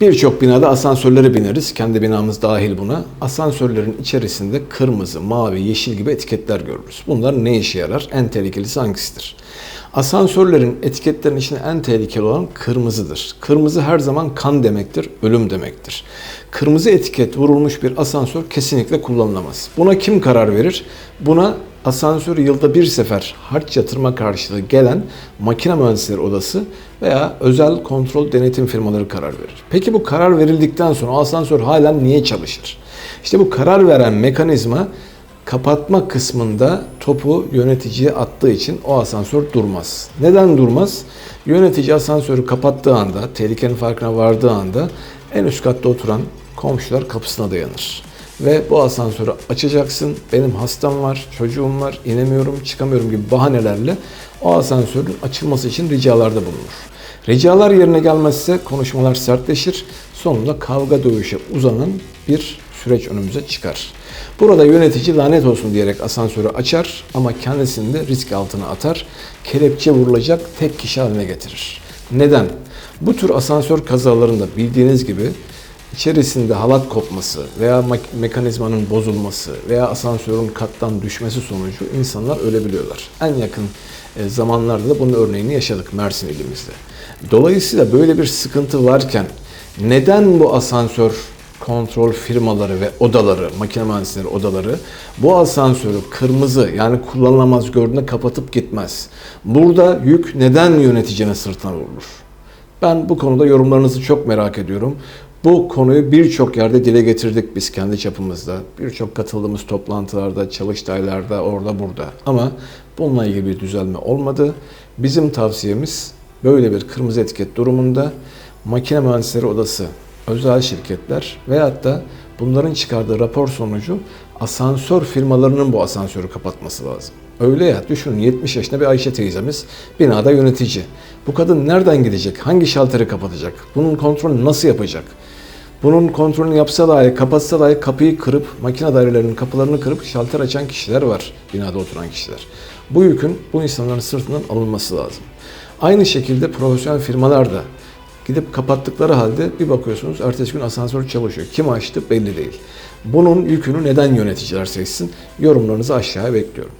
Birçok binada asansörlere bineriz. Kendi binamız dahil buna. Asansörlerin içerisinde kırmızı, mavi, yeşil gibi etiketler görürüz. Bunlar ne işe yarar? En tehlikelisi hangisidir? Asansörlerin etiketlerin içinde en tehlikeli olan kırmızıdır. Kırmızı her zaman kan demektir, ölüm demektir. Kırmızı etiket vurulmuş bir asansör kesinlikle kullanılamaz. Buna kim karar verir? Buna asansör yılda bir sefer harç yatırma karşılığı gelen makine mühendisleri odası veya özel kontrol denetim firmaları karar verir. Peki bu karar verildikten sonra asansör halen niye çalışır? İşte bu karar veren mekanizma kapatma kısmında topu yöneticiye attığı için o asansör durmaz. Neden durmaz? Yönetici asansörü kapattığı anda, tehlikenin farkına vardığı anda en üst katta oturan komşular kapısına dayanır. Ve bu asansörü açacaksın, benim hastam var, çocuğum var, inemiyorum, çıkamıyorum gibi bahanelerle o asansörün açılması için ricalarda bulunur. Ricalar yerine gelmezse konuşmalar sertleşir, sonunda kavga dövüşe uzanan bir süreç önümüze çıkar. Burada yönetici lanet olsun diyerek asansörü açar ama kendisini de risk altına atar, kelepçe vurulacak tek kişi haline getirir. Neden? Bu tür asansör kazalarında bildiğiniz gibi içerisinde halat kopması veya mek- mekanizmanın bozulması veya asansörün kattan düşmesi sonucu insanlar ölebiliyorlar. En yakın e, zamanlarda da bunun örneğini yaşadık Mersin ilimizde. Dolayısıyla böyle bir sıkıntı varken neden bu asansör kontrol firmaları ve odaları, makine mühendisleri odaları bu asansörü kırmızı yani kullanılamaz gördüğünde kapatıp gitmez? Burada yük neden yöneticinin sırtına vurulur? Ben bu konuda yorumlarınızı çok merak ediyorum. Bu konuyu birçok yerde dile getirdik biz kendi çapımızda. Birçok katıldığımız toplantılarda, çalıştaylarda, orada burada. Ama bununla ilgili bir düzelme olmadı. Bizim tavsiyemiz böyle bir kırmızı etiket durumunda makine mühendisleri odası, özel şirketler veyahut da bunların çıkardığı rapor sonucu asansör firmalarının bu asansörü kapatması lazım. Öyle ya düşünün 70 yaşında bir Ayşe teyzemiz binada yönetici. Bu kadın nereden gidecek? Hangi şalteri kapatacak? Bunun kontrolünü nasıl yapacak? Bunun kontrolünü yapsa dahi, kapatsa dahi kapıyı kırıp, makine dairelerinin kapılarını kırıp şalter açan kişiler var, binada oturan kişiler. Bu yükün bu insanların sırtından alınması lazım. Aynı şekilde profesyonel firmalar da gidip kapattıkları halde bir bakıyorsunuz ertesi gün asansör çalışıyor. Kim açtı belli değil. Bunun yükünü neden yöneticiler seçsin? Yorumlarınızı aşağıya bekliyorum.